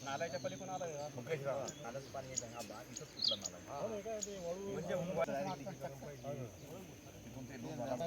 नालाच्या पलीकडून आला नालाचं पाणी येतं हा. भाग इथं सुटला नाला म्हणजे तिथून ते लोक आता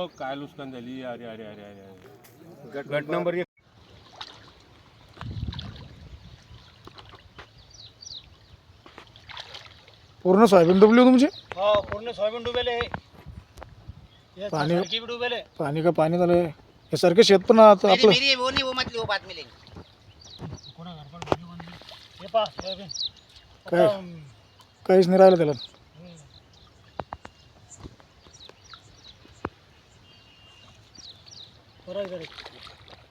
काय नुकसान झाली. अरे अरे अरे अरे अरे. गट नंबर एक. पूर्ण सोयाबीन डुबली हो तुमची? हो पूर्ण सोयाबीन डुबेले हे. पाणी- सारखी बी डुबेले पाणी का पाणी झालं हे सारखे शेत पण आता मेरी आपलं मेरी वो नहीं वो मत लो बाद में लेंगे कोणा घर पण वीडियो बनली हे पहा सोयाबीन. काय? काहीच नाही राहिलं त्याला बरं आहे, बरं आहे.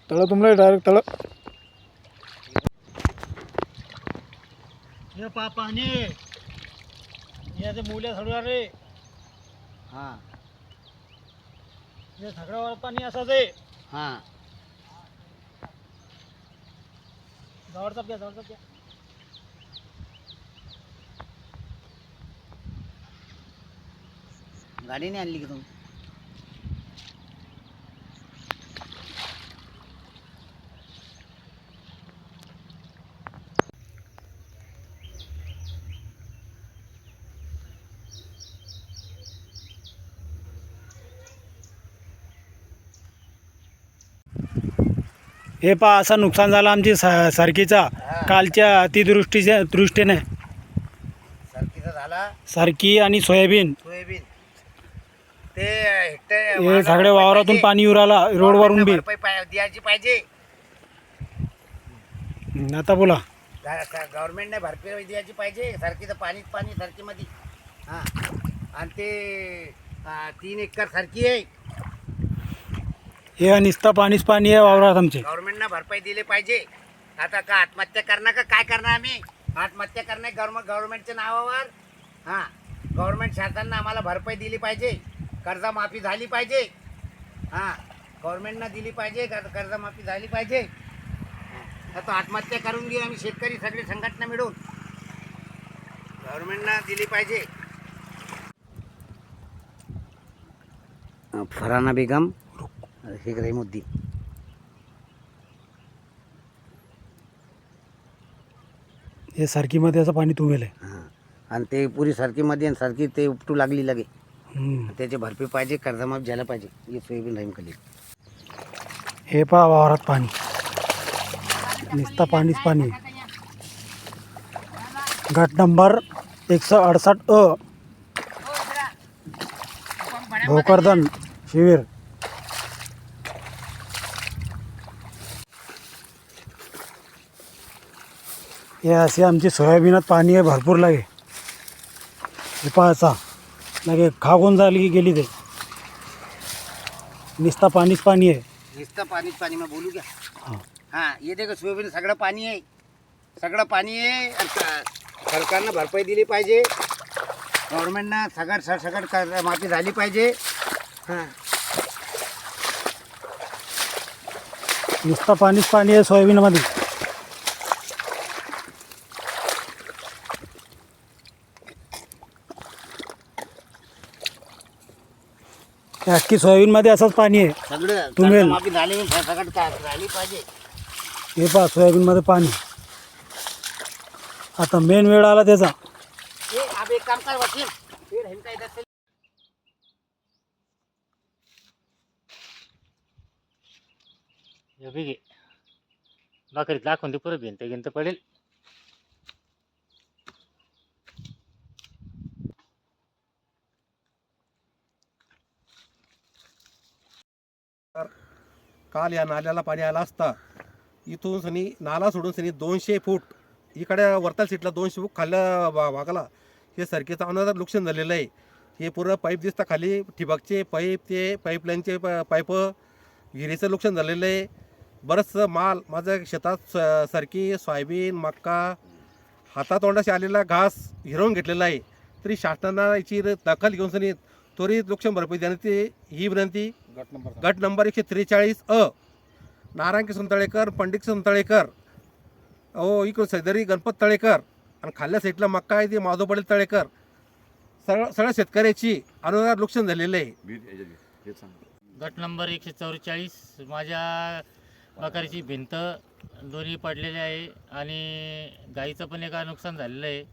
तळ तुमला डायरेक्ट तळ. हे पहा पाणी ते मुल्या सडणार रे हाँ. हे सगळ्यावर पाणी असंच आहे हाँ. जवळचा घ्या जवळचा घ्या. गाडी नाही आणली की तुम्ही? हे पहा असं नुकसान झालं आमची सा- सारखीचा. कालच्या अतिदृष्टीच्या दृष्टीने. सरकीचा झाला. सारखी आणि सोयाबीन. सोयाबीन. ते हे सगळ्या वावरातून पाणी येऊ राहिला रोडवरून बी. भरपाई पाय- द्यायची पाहिजे. आता बोला. गव्हर्नमेंटने भरपाई द्यायची पाहिजे. सारखीचं पाणीच पाणी सारखीमध्ये. हां. आणि ते अं, तीन एकर सारखी आहे. हे नुसतं पाणीच पाणी आहे वावरात आमचे. गव्हर्नमेंटनं भरपाई दिली पाहिजे. आता का आत्महत्या करणार का? काय करणार आम्ही? आत्महत्या करणार गव्हर्नमेंट गव्हर्नमेंटच्या नावावर? हां. गव्हर्नमेंट शासनानं आम्हाला भरपाई दिली पाहिजे. कर्जमाफी झाली पाहिजे. हां. गव्हर्नमेंटनं दिली पाहिजे. कर्ज कर्जमाफी झाली पाहिजे. तर तो आत्महत्या करून घेऊ आम्ही शेतकरी सगळे संघटना मिळून गव्हर्नमेंटनं दिली पाहिजे. फराना बेगम शेख रहीमुद्दीन हे सारखीमध्ये असं पाणी तुंबेल आहे. हां. आणि ते पुरी सारखीमध्ये आणि सारखी ते उपटू लागली लगे. हं. त्याची भरपाई पाहिजे कर्जमाफ झालं पाहिजे. हे सोयाबीन राहीम खाली. हे पहा वावरात पाणी. नुसतं पाणीच पाणी. गट नंबर एकशे अडसष्ट अ. भोकरदन शिविर. हे असे आमची सोयाबीनात पाणी आहे भरपूर लागे. हे पाहायचा लागे खागून झाली की गेली ते. नुसता पाणीच पाणी आहे. नुसतं पाणीच पाणी मग बोलू क्या हां. हां ये देखो सोयाबीन सगळं पाणी आहे. सगळं पाणी आहे आणि स- सरकारनं भरपाई दिली पाहिजे. गव्हर्नमेंटनं सगळं स- सगळं माफी झाली पाहिजे. हां. नुसतं पाणीच पाणी आहे सोयाबीनमध्ये. अख्खी सोयाबीन मध्ये असंच पाणी आहे. सगळं तुम्ही- झाली हे पा सोयाबीन मध्ये पाणी. आता मेन वेळ आला त्याचा. ते हे बघ लाखून ते भिंत गिंत पडेल. काल या नाल्याला पाणी आला असता इथून सनी नाला सोडून सनी दोनशे फूट इकडे वरताल सीटला दोनशे फूट खाल्ल्या भा- भागाला हे सरकीचं अनादर नुकसान झालेलं आहे. हे पूर्ण पाईप दिसतं खाली ठिबकचे पाईप ते पाईपलाईनचे प पाईप विहिरीचं नुकसान झालेलं आहे. बरंचसं माल माझ्या शेतात स- सरकी सोयाबीन मक्का हातातोंडाशी आलेला घास हिरवून घेतलेला आहे. तरी शासनानं याची दखल घेऊन सनी त्वरित नुकसान भरपाई देण्याची ही विनंती गट नंबर गट नंबर एकशे त्रेचाळीस अ. नारायण किसन तळेकर पंडित किसन तळेकर ओ इकडून सैदरी गणपत तळेकर आणि खाल्ल्या साईडला मक्का आहे ती माधव तळेकर. सगळं सगळ्या शेतकऱ्याची अनुदान नुकसान झालेलं आहे. गट नंबर एकशे चौवेचाळीस. माझ्या प्रकारची भिंत दोन्ही पडलेली आहे आणि गाईचं पण एका नुकसान झालेलं आहे.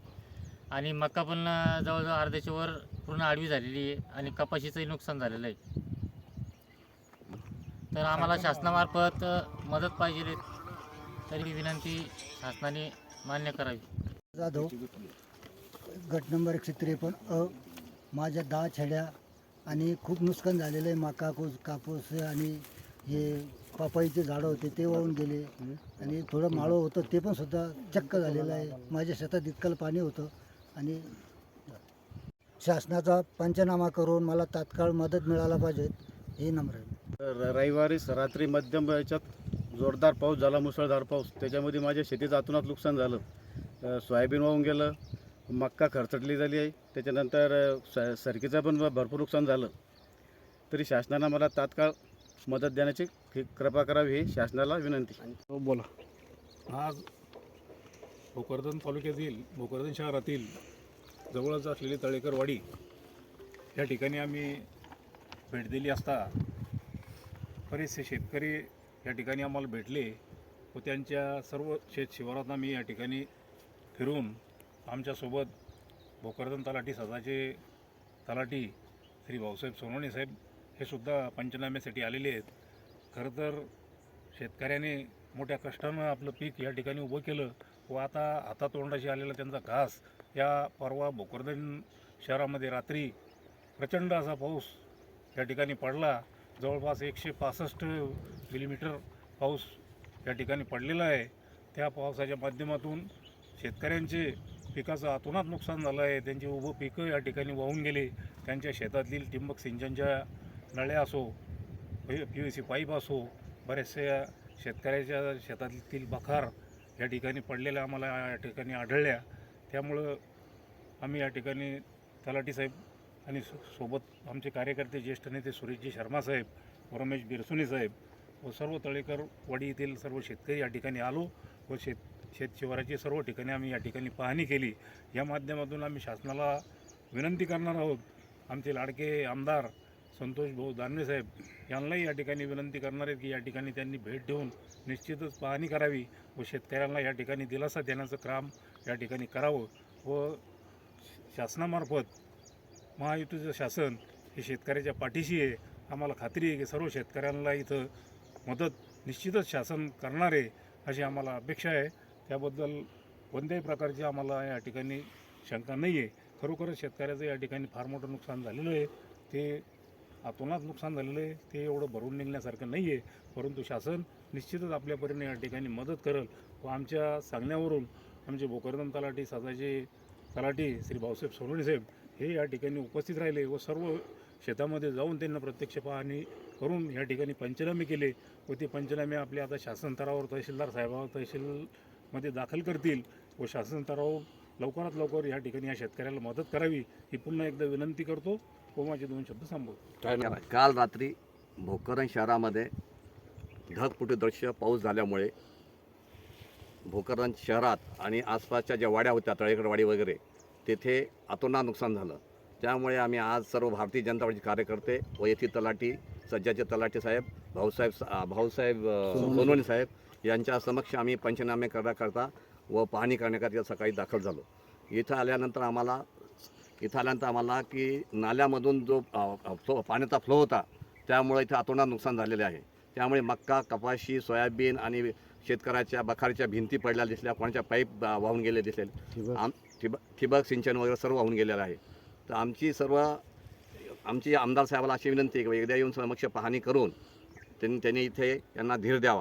आणि मका पण जवळजवळ अर्ध्याच्या वर पूर्ण आडवी झालेली आहे आणि कपाशीचंही नुकसान झालेलं आहे. तर आम्हाला शासनामार्फत मदत पाहिजे तरी विनंती शासनाने मान्य करावी. जाधव गट नंबर एकशे त्रेपन्न अ माझ्या दहा छड्या आणि खूप नुकसान झालेलं आहे मका कापूस कापूस आणि हे पपईचे झाडं होते ते वाहून गेले. आणि थोडं माळं होतं ते पण सुद्धा चक्क झालेलं आहे. माझ्या शेतात इतकं पाणी होतं आणि शासनाचा पंचनामा करून मला तात्काळ मदत मिळायला पाहिजे हे नम्र आहे र- रविवारी स- रात्री मध्यम याच्यात जोरदार पाऊस झाला मुसळधार पाऊस. त्याच्यामध्ये माझ्या शेतीचं अतोनात नुकसान झालं. सोयाबीन वाहून गेलं मक्का खरचटली झाली आहे. त्याच्यानंतर स सरकीचं पण भरपूर नुकसान झालं. तरी शासनानं मला तात्काळ मदत देण्याची क- कृपा करावी ही शासनाला विनंती. हो बोला. आज भोकरदन तालुक्यातील भोकरदन शहरातील जवळच असलेली तळेकरवाडी या ठिकाणी आम्ही भेट दिली असता बरेचसे शेतकरी या ठिकाणी आम्हाला भेटले व त्यांच्या सर्व शेत शिवारात आम्ही या ठिकाणी फिरून आमच्यासोबत भोकरदन तलाठी सदाचे तलाठी श्री भाऊसाहेब सोनवणे साहेब हे सुद्धा पंचनाम्यासाठी आलेले आहेत. खरं तर शेतकऱ्याने मोठ्या कष्टानं आपलं पीक या ठिकाणी उभं केलं व आता हातातोंडाशी आलेला त्यांचा घास या परवा भोकरदन शहरामध्ये रात्री प्रचंड असा पाऊस या ठिकाणी पडला जवळपास एकशे पासष्ट मिलीमीटर पाऊस या ठिकाणी पडलेला आहे. त्या पावसाच्या माध्यमातून शेतकऱ्यांचे पिकाचं अतोनात नुकसान झालं आहे. त्यांचे उभं पिकं या ठिकाणी वाहून गेले. त्यांच्या शेतातील ठिंबक सिंचनच्या नळ्या असो पी यू सी पाईप असो बऱ्याचशा शेतकऱ्याच्या शेतातील बखार या ठिकाणी पडलेल्या आम्हाला या ठिकाणी आढळल्या. त्यामुळं आम्ही या ठिकाणी तलाठी साहेब आणि सो सोबत आमचे कार्यकर्ते ज्येष्ठ नेते सुरेशजी शर्मा साहेब रमेश बिरसुनी साहेब व सर्व तळेकर वाडी येथील सर्व शेतकरी या ठिकाणी आलो व शेत शेतशिवाराची सर्व ठिकाणी आम्ही या ठिकाणी पाहणी केली. या माध्यमातून आम्ही शासनाला विनंती करणार आहोत. आमचे लाडके आमदार संतोष भाऊ दानवे साहेब यांनाही या ठिकाणी विनंती करणार आहेत की या ठिकाणी त्यांनी भेट देऊन निश्चितच पाहणी करावी व शेतकऱ्यांना या ठिकाणी दिलासा देण्याचं काम या ठिकाणी करावं व शासनामार्फत महायुतीचं शासन हे शेतकऱ्याच्या पाठीशी आहे. आम्हाला खात्री आहे की सर्व शेतकऱ्यांना इथं मदत निश्चितच शासन करणार आहे अशी आम्हाला अपेक्षा आहे. त्याबद्दल कोणत्याही प्रकारची आम्हाला या ठिकाणी शंका नाही आहे. खरोखरच शेतकऱ्याचं या ठिकाणी फार मोठं नुकसान झालेलं आहे. ते आतोनात नुकसान झालेलं आहे. ते एवढं भरून निघण्यासारखं नाही आहे. परंतु शासन निश्चितच आपल्या परीने या ठिकाणी मदत करेल. व आमच्या सांगण्यावरून आमचे भोकरदम तलाठी सदाचे तलाठी श्री भाऊसाहेब सोनवणे साहेब हे या ठिकाणी उपस्थित राहिले व सर्व शेतामध्ये जाऊन त्यांना प्रत्यक्ष पाहणी करून या ठिकाणी पंचनामे केले व ते पंचनामे आपले आता शासन स्तरावर तहसीलदार साहेबावर तहसीलमध्ये दाखल करतील व शासन स्तरावर लवकरात लवकर या ठिकाणी या शेतकऱ्याला मदत करावी ही पुन्हा एकदा विनंती करतो व माझे दोन शब्द सांगतो काल रात्री भोकरन शहरामध्ये ढगपुटी दृश्य पाऊस झाल्यामुळे भोकरन शहरात आणि आसपासच्या ज्या वाड्या होत्या तळेकडवाडी वगैरे तेथे अतोनात नुकसान झालं. त्यामुळे आम्ही आज सर्व भारतीय जनता पार्टीचे कार्यकर्ते व येथील तलाठी सज्जाचे तलाठी साहेब भाऊसाहेब सा- भाऊसाहेब सोनवणे. साहेब यांच्या समक्ष आम्ही पंचनामे करण्याकरता व पाहणी करण्याकरता सकाळी दाखल झालो. इथं आल्यानंतर आम्हाला इथं आल्यानंतर आम्हाला की नाल्यामधून जो फ्लो पाण्याचा फ्लो होता त्यामुळे इथं अतोनात नुकसान झालेले आहे. त्यामुळे मक्का कपाशी सोयाबीन आणि शेतकऱ्याच्या बखारच्या भिंती पडल्या दिसल्या कोणाच्या पाईप वाहून गेले दिसेल. आम ठिबक ठिबक सिंचन वगैरे सर्व होऊन गेलेलं आहे. तर आमची सर्व आमची आमदार साहेबाला अशी विनंती आहे की एकदा येऊन समक्ष पाहणी करून त्यांनी त्यांनी इथे यांना धीर द्यावा.